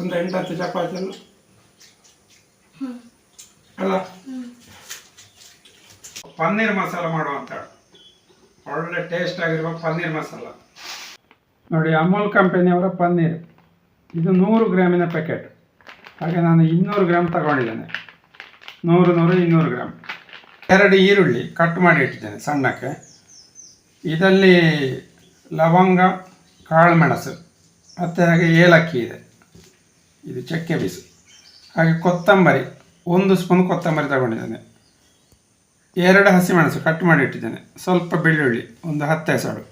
ಒಂದು ಎಂಟು ಹತ್ತು ಚಪಾತಿ ಅಲ್ಲ? ಅಲ್ಲ ಪನ್ನೀರ್ ಮಸಾಲ ಮಾಡುವಂತ ಒಳ್ಳೆ ಟೇಸ್ಟ್ ಆಗಿರುವ ಪನ್ನೀರ್ ಮಸಾಲ. ನೋಡಿ ಅಮೂಲ್ ಕಂಪನಿಯವರ ಪನ್ನೀರ್. ಇದು ನೂರು ಗ್ರಾಮಿನ ಪ್ಯಾಕೆಟ್ ಹಾಗೆ ನಾನು ಇನ್ನೂರು ಗ್ರಾಮ್ ತಗೊಂಡಿದ್ದೇನೆ. ನೂರು ನೂರು ಇನ್ನೂರು ಗ್ರಾಮ್. ಎರಡು ಈರುಳ್ಳಿ ಕಟ್ ಮಾಡಿ ಇಟ್ಟಿದ್ದೇನೆ ಸಣ್ಣಕ್ಕೆ. ಇದರಲ್ಲಿ ಲವಂಗ ಕಾಳುಮೆಣಸು ಮತ್ತು ಹಾಗೆ ಏಲಕ್ಕಿ ಇದೆ. ಇದು ಚಕ್ಕೆ ಬೀಸು. ಹಾಗೆ ಕೊತ್ತಂಬರಿ, ಒಂದು ಸ್ಪೂನ್ ಕೊತ್ತಂಬರಿ ತಗೊಂಡಿದ್ದೇನೆ. ಎರಡು ಹಸಿಮೆಣಸು ಕಟ್ ಮಾಡಿ ಇಟ್ಟಿದ್ದೇನೆ. ಸ್ವಲ್ಪ ಬೆಳ್ಳುಳ್ಳಿ, ಒಂದು ಹತ್ತು ಹೆಸರು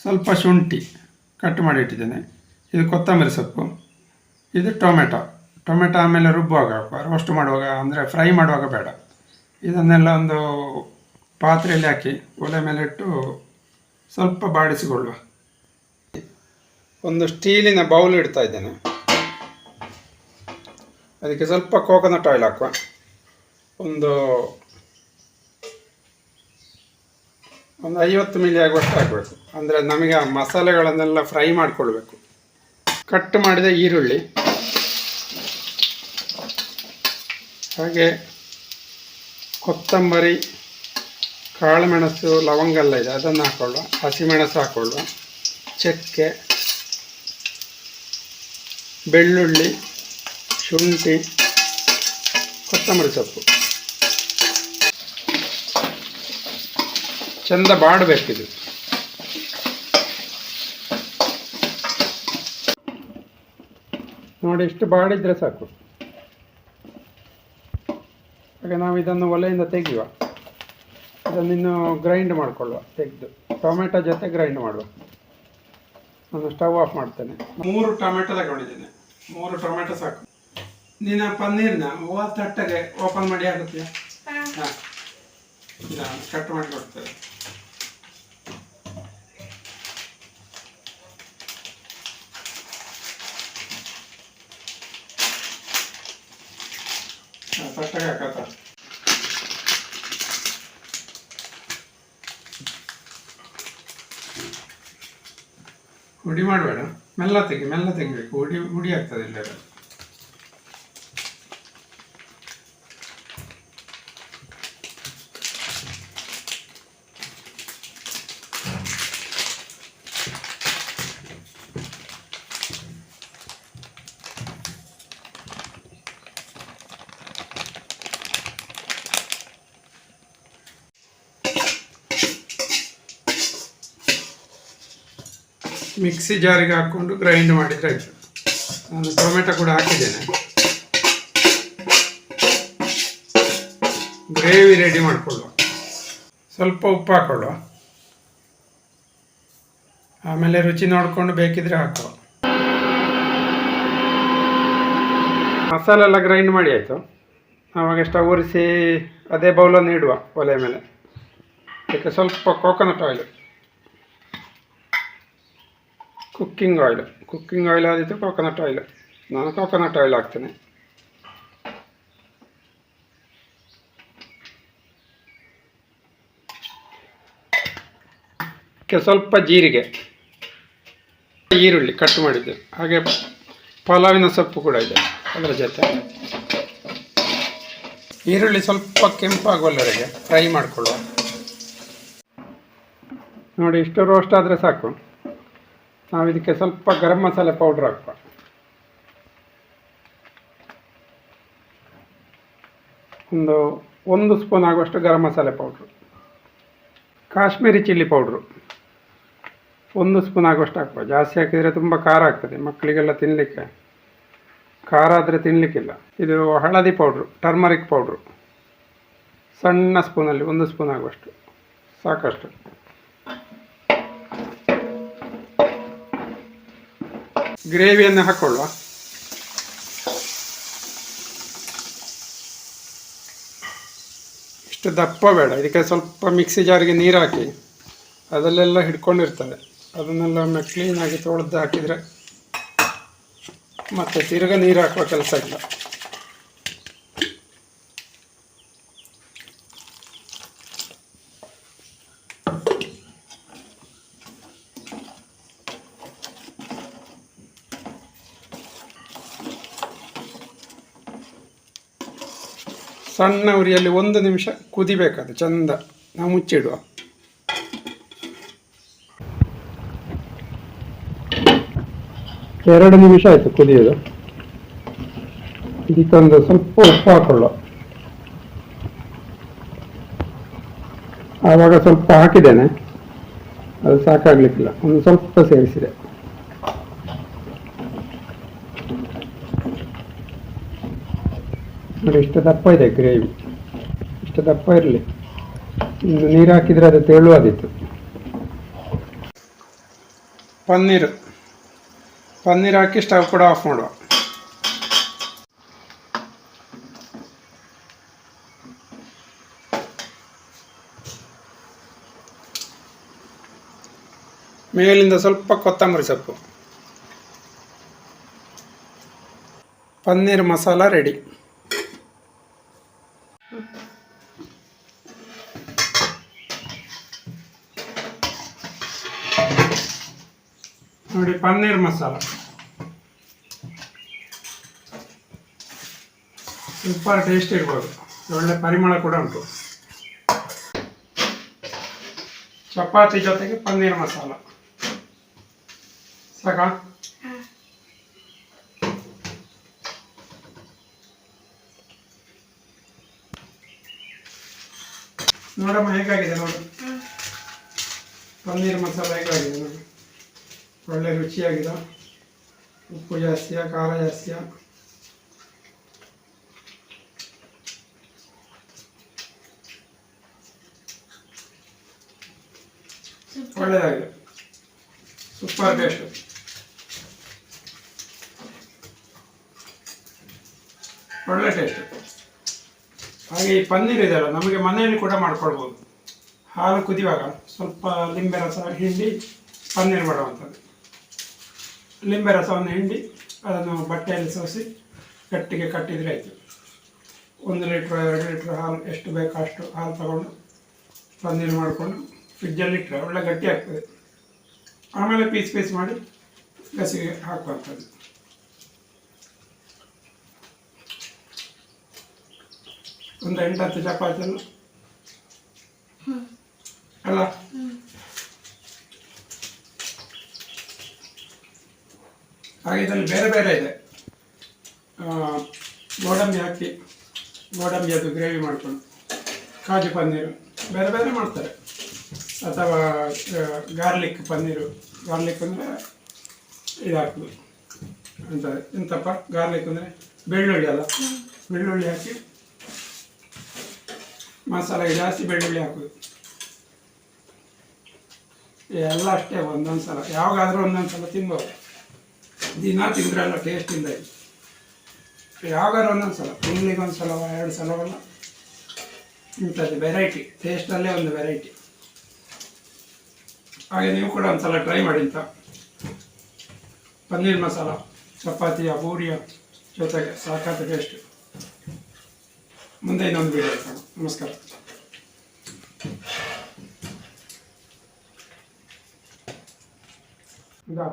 ಸ್ವಲ್ಪ ಶುಂಠಿ ಕಟ್ ಮಾಡಿ ಇಟ್ಟಿದ್ದೇನೆ. ಇದು ಕೊತ್ತಂಬರಿ ಸೊಪ್ಪು. ಇದು ಟೊಮೆಟೊ. ಟೊಮೆಟೊ ಆಮೇಲೆ ರುಬ್ಬುವಾಗ ರೋಸ್ಟ್ ಮಾಡುವಾಗ, ಅಂದರೆ ಫ್ರೈ ಮಾಡುವಾಗ ಬೇಡ. ಇದನ್ನೆಲ್ಲ ಒಂದು ಪಾತ್ರೆಯಲ್ಲಿ ಹಾಕಿ ಒಲೆ ಮೇಲೆ ಇಟ್ಟು ಸ್ವಲ್ಪ ಬಾಡಿಸಿಕೊಳ್ಳುವ. ಒಂದು ಸ್ಟೀಲಿನ ಬೌಲ್ ಇಡ್ತಾ ಇದ್ದೇನೆ. ಅದಕ್ಕೆ ಸ್ವಲ್ಪ ಕೋಕೋನಟ್ ಆಯಿಲ್ ಹಾಕುವ. ಒಂದು ಒಂದು ಐವತ್ತು ಮಿಲಿ ಆಗುವಷ್ಟು ಹಾಕಬೇಕು. ಅಂದರೆ ನಮಗೆ ಆ ಮಸಾಲೆಗಳನ್ನೆಲ್ಲ ಫ್ರೈ ಮಾಡಿಕೊಳ್ಬೇಕು. ಕಟ್ ಮಾಡಿದ ಈರುಳ್ಳಿ. ಹಾಗೆ ಕೊತ್ತಂಬರಿ, ಕಾಳುಮೆಣಸು ಲವಂಗ ಎಲ್ಲ ಇದೆ. ಅದನ್ನು ಹಾಕೊಳ್ಳುವ. ಹಸಿಮೆಣಸು ಹಾಕೊಳ್ಳುವ. ಚಕ್ಕೆ, ಬೆಳ್ಳುಳ್ಳಿ. ಶುಂಠಿ, ಕೊತ್ತಂಬರಿ ಸೊಪ್ಪು. ಚಂದ ಬಾಡಬೇಕಿದು. ನೋಡಿ, ಇಷ್ಟು ಬಾಡಿದ್ರೆ ಸಾಕು. ಹಾಗೆ ನಾವು ಇದನ್ನು ಒಲೆಯಿಂದ ತೆಗೆಯುವ. ಇದನ್ನು ಇನ್ನು ಗ್ರೈಂಡ್ ಮಾಡಿಕೊಳ್ಳುವ, ತೆಗೆದು. ಟೊಮೆಟೊ ಜೊತೆ ಗ್ರೈಂಡ್ ಮಾಡುವ. ನಾನು ಸ್ಟವ್ ಆಫ್ ಮಾಡ್ತೇನೆ. ಮೂರು ಟೊಮೆಟೊ ತಗೊಂಡಿದ್ದೇನೆ ಮೂರು ಟೊಮೆಟೊ ಸಾಕು. ನೀನು ಪನ್ನೀರ್ನ ತಟ್ಟಗೆ ಓಪನ್ ಮಾಡಿ ಆಗುತ್ತೆ ಹಾಂ. ಕಟ್ ಮಾಡಿ ಕೊಡ್ತೇವೆ. ಹಾಂ ತಟ್ಟಗೆ ಹುಡಿ ಮಾಡಬೇಡ ಮೆಲ್ಲ ತೆಗಿ ಮೆಲ್ಲ ತೆಗಿಬೇಕು ಹುಡಿ ಹುಡಿ ಆಗ್ತದೆ ಇಲ್ಲರ ಮಿಕ್ಸಿ ಜಾರಿಗೆ ಹಾಕ್ಕೊಂಡು ಗ್ರೈಂಡ್ ಮಾಡಿದರೆ ಆಯಿತು. ನಾನು ಟೊಮೆಟೊ ಕೂಡ ಹಾಕಿದ್ದೇನೆ. ಗ್ರೇವಿ ರೆಡಿ ಮಾಡಿಕೊಳ್ಳುವ. ಸ್ವಲ್ಪ ಉಪ್ಪು ಹಾಕೊಳ್ಳುವ. ಆಮೇಲೆ ರುಚಿ ನೋಡಿಕೊಂಡು ಬೇಕಿದ್ರೆ ಹಾಕುವ. ಮಸಾಲೆಲ್ಲ ಗ್ರೈಂಡ್ ಮಾಡಿ ಆಯಿತು. ಆವಾಗ ಸ್ಟವ್ ಉರಿಸಿ ಅದೇ ಬೌಲನ್ನು ಇಡುವ ಒಲೆ ಮೇಲೆ. ಅದಕ್ಕೆ ಸ್ವಲ್ಪ coconut oil cooking oil cooking oil ಆದಿತ್ತು coconut oil ನಾನು ಕೋಕೋನಟ್ ಆಯಿಲ್ ಹಾಕ್ತೇನೆ. ಸ್ವಲ್ಪ ಜೀರಿಗೆ. ಈರುಳ್ಳಿ ಕಟ್ ಮಾಡಿದ್ದೆ. ಹಾಗೆ ಪಲಾವಿನ ಸೊಪ್ಪು ಕೂಡ ಇದೆ ಅದರ ಜೊತೆ. ಈರುಳ್ಳಿ ಸ್ವಲ್ಪ ಕೆಂಪಾಗುವಲ್ಲವರೆಗೆ ಫ್ರೈ ಮಾಡಿಕೊಳ್ಳುವ. ನೋಡಿ, ಇಷ್ಟು ರೋಸ್ಟ್ ಆದರೆ ಸಾಕು. ನಾವು ಇದಕ್ಕೆ ಸ್ವಲ್ಪ ಗರಂ ಮಸಾಲೆ ಪೌಡ್ರ್ ಹಾಕುವ ಒಂದು ಒಂದು ಸ್ಪೂನ್ ಆಗುವಷ್ಟು garam masala powder Kashmiri chilli powder ಒಂದು ಸ್ಪೂನ್ ಆಗುವಷ್ಟು ಹಾಕುವ ಜಾಸ್ತಿ ಹಾಕಿದರೆ ತುಂಬ ಖಾರ ಆಗ್ತದೆ, ಮಕ್ಕಳಿಗೆಲ್ಲ ತಿನ್ನಲಿಕ್ಕೆ ಖಾರ ಆದರೆ ತಿನ್ನಲಿಕ್ಕಿಲ್ಲ ಇದು ಹಳದಿ ಪೌಡ್ರು ಟರ್ಮರಿಕ್ ಪೌಡ್ರು ಸಣ್ಣ ಸ್ಪೂನಲ್ಲಿ ಒಂದು ಸ್ಪೂನ್ ಆಗುವಷ್ಟು. ಸಾಕಷ್ಟು. ಗ್ರೇವಿಯನ್ನು ಹಾಕೊಳ್ಳುವ. ಇಷ್ಟು ದಪ್ಪ ಬೇಡ. ಇದಕ್ಕೆ ಸ್ವಲ್ಪ ಮಿಕ್ಸಿ ಜಾರಿಗೆ ನೀರು ಹಾಕಿ ಅದಲ್ಲೆಲ್ಲ ಹಿಡ್ಕೊಂಡಿರ್ತದೆ ಅದನ್ನೆಲ್ಲ ಒಮ್ಮೆ ಕ್ಲೀನಾಗಿ ತೊಳೆದು ಹಾಕಿದರೆ ಮತ್ತೆ ತಿರ್ಗ ನೀರು ಹಾಕುವ ಕೆಲಸ ಇಲ್ಲ. ಸಣ್ಣ ಉರಿಯಲ್ಲಿ ಒಂದು ನಿಮಿಷ ಕುದಿಬೇಕದು ಚಂದ. ನಾವು ಮುಚ್ಚಿಡುವ. ಎರಡು ನಿಮಿಷ ಆಯಿತು ಕುದಿಯೋದು. ಇದಕ್ಕೊಂದು ಸ್ವಲ್ಪ ಉಪ್ಪು ಹಾಕೊಳ್ಳುವ. ಆವಾಗ ಸ್ವಲ್ಪ ಹಾಕಿದ್ದೇನೆ. ಅದು ಸಾಕಾಗ್ಲಿಕ್ಕಿಲ್ಲ. ಒಂದು ಸ್ವಲ್ಪ ಸೇರಿಸಿದೆ. ನೋಡಿ ಇಷ್ಟು ದಪ್ಪ ಇದೆ ಗ್ರೇವಿ ಇಷ್ಟು ದಪ್ಪ ಇರಲಿ. ಇನ್ನು ನೀರು ಹಾಕಿದರೆ ಅದು ತೆಳುವಾದಿತ್ತು ಪನ್ನೀರು. ಪನ್ನೀರ್ ಹಾಕಿ ಸ್ಟವ್ ಕೂಡ ಆಫ್ ಮಾಡುವ. ಮೇಲಿಂದ ಸ್ವಲ್ಪ ಕೊತ್ತಂಬರಿ ಸೊಪ್ಪು. ಪನ್ನೀರ್ ಮಸಾಲ ರೆಡಿ. ನೋಡಿ ಪನ್ನೀರ್ ಮಸಾಲ ಸೂಪರ್ ಟೇಸ್ಟ್ ಇರ್ಬೋದು. ಒಳ್ಳೆ ಪರಿಮಳ ಕೂಡ ಉಂಟು. ಚಪಾತಿ ಜೊತೆಗೆ ಪನ್ನೀರ್ ಮಸಾಲ ಸಾಕಾ? ನೋಡಮ್ಮ ಹೇಗಾಗಿದೆ ನೋಡಿ? ಪನ್ನೀರ್ ಮಸಾಲ ಹೇಗಾಗಿದೆ ನೋಡಿ? ಒಳ್ಳೆ ರುಚಿಯಾಗಿದೆ. ಉಪ್ಪು ಜಾಸ್ತಿಯ ಖಾರ ಜಾಸ್ತಿಯ? ಒಳ್ಳೆಯದಾಗಿದೆ ಸೂಪರ್ ಟೇಸ್ಟ್. ಒಳ್ಳೆ ಟೇಸ್ಟ್. ಹಾಗೆ ಈ ಪನ್ನೀರ್ ಇದೆಯಲ್ಲ ನಮಗೆ ಮನೆಯಲ್ಲಿ ಕೂಡ ಮಾಡ್ಕೊಳ್ಬೋದು. ಹಾಲು ಕುದಿಯುವಾಗ ಸ್ವಲ್ಪ ಲಿಂಬೆ ರಸ ಹಿಂಡಿ ಪನ್ನೀರ್ ಮಾಡುವಂಥದ್ದು. ಲಿಂಬೆ ರಸವನ್ನು ಹಿಂಡಿ ಅದನ್ನು ಬಟ್ಟೆಯಲ್ಲಿ ಸೋಸಿ ಗಟ್ಟಿಗೆ ಕಟ್ಟಿದರೆ ಆಯಿತು. ಒಂದು ಲೀಟ್ರ್ ಎರಡು ಲೀಟ್ರ್ ಹಾಲು ಎಷ್ಟು ಬೇಕೋ ಅಷ್ಟು ಹಾಲು ತಗೊಂಡು ಪನ್ನೀರು ಮಾಡಿಕೊಂಡು ಫ್ರಿಜ್ಜಲ್ಲಿಟ್ಟರೆ ಒಳ್ಳೆ ಗಟ್ಟಿ ಆಗ್ತದೆ. ಆಮೇಲೆ ಪೀಸ್ ಪೀಸ್ ಮಾಡಿ ಗಸಿಗೆ ಹಾಕುವಂಥದ್ದು. ಒಂದು ಎಂಟತ್ತು ಚಪಾತಿ ಅಲ್ಲ? ಹಾಗೆ ಇದರಲ್ಲಿ ಬೇರೆ ಬೇರೆ ಇದೆ. ಗೋಡಂಬಿ ಹಾಕಿ, ಗೋಡಂಬಿ ಅದು ಗ್ರೇವಿ ಮಾಡಿಕೊಂಡು ಕಾಜು ಪನ್ನೀರು, ಬೇರೆ ಬೇರೆ ಮಾಡ್ತಾರೆ. ಅಥವಾ ಗಾರ್ಲಿಕ್ ಪನ್ನೀರು, ಗಾರ್ಲಿಕ್ ಅಂದರೆ ಇದು ಹಾಕೋದು ಅಂತ ಎಂತಪ್ಪ? ಗಾರ್ಲಿಕ್ ಅಂದರೆ ಬೆಳ್ಳುಳ್ಳಿ ಅಲ್ಲ. ಬೆಳ್ಳುಳ್ಳಿ ಹಾಕಿ ಮಸಾಲೆ ಜಾಸ್ತಿ ಬೆಳ್ಳುಳ್ಳಿ ಹಾಕೋದು. ಎಲ್ಲ ಅಷ್ಟೇ ಒಂದೊಂದು ಸಲ ಯಾವಾಗಾದರೂ ಒಂದೊಂದು ಸಲ ತಿನ್ಬೋದು. ದಿನ ತಿಂದ್ರಲ್ಲ ಟೇಸ್ಟ್ ಇಲ್ಲ ಇದು. ಒಂದೊಂದು ಸಲ ತಿಂಗಳಿಗೆ ಒಂದು ಸಲ ಎರಡು ಸಲವಲ್ಲ ಇಂಥದ್ದು ವೆರೈಟಿ ಟೇಸ್ಟಲ್ಲೇ ಒಂದು ವೆರೈಟಿ ಹಾಗೆ ನೀವು ಕೂಡ ಒಂದು ಸಲ ಟ್ರೈ ಮಾಡಿ ಅಂತ. ಪನ್ನೀರ್ ಮಸಾಲ ಚಪಾತಿಯ ಪೂರಿಯ ಜೊತೆಗೆ ಸಾಕಾದ ಟೇಸ್ಟ್ ಮುಂದೆ ಇನ್ನೊಂದು ವಿಡಿಯೋ ನಮಸ್ಕಾರ. ಇದಾ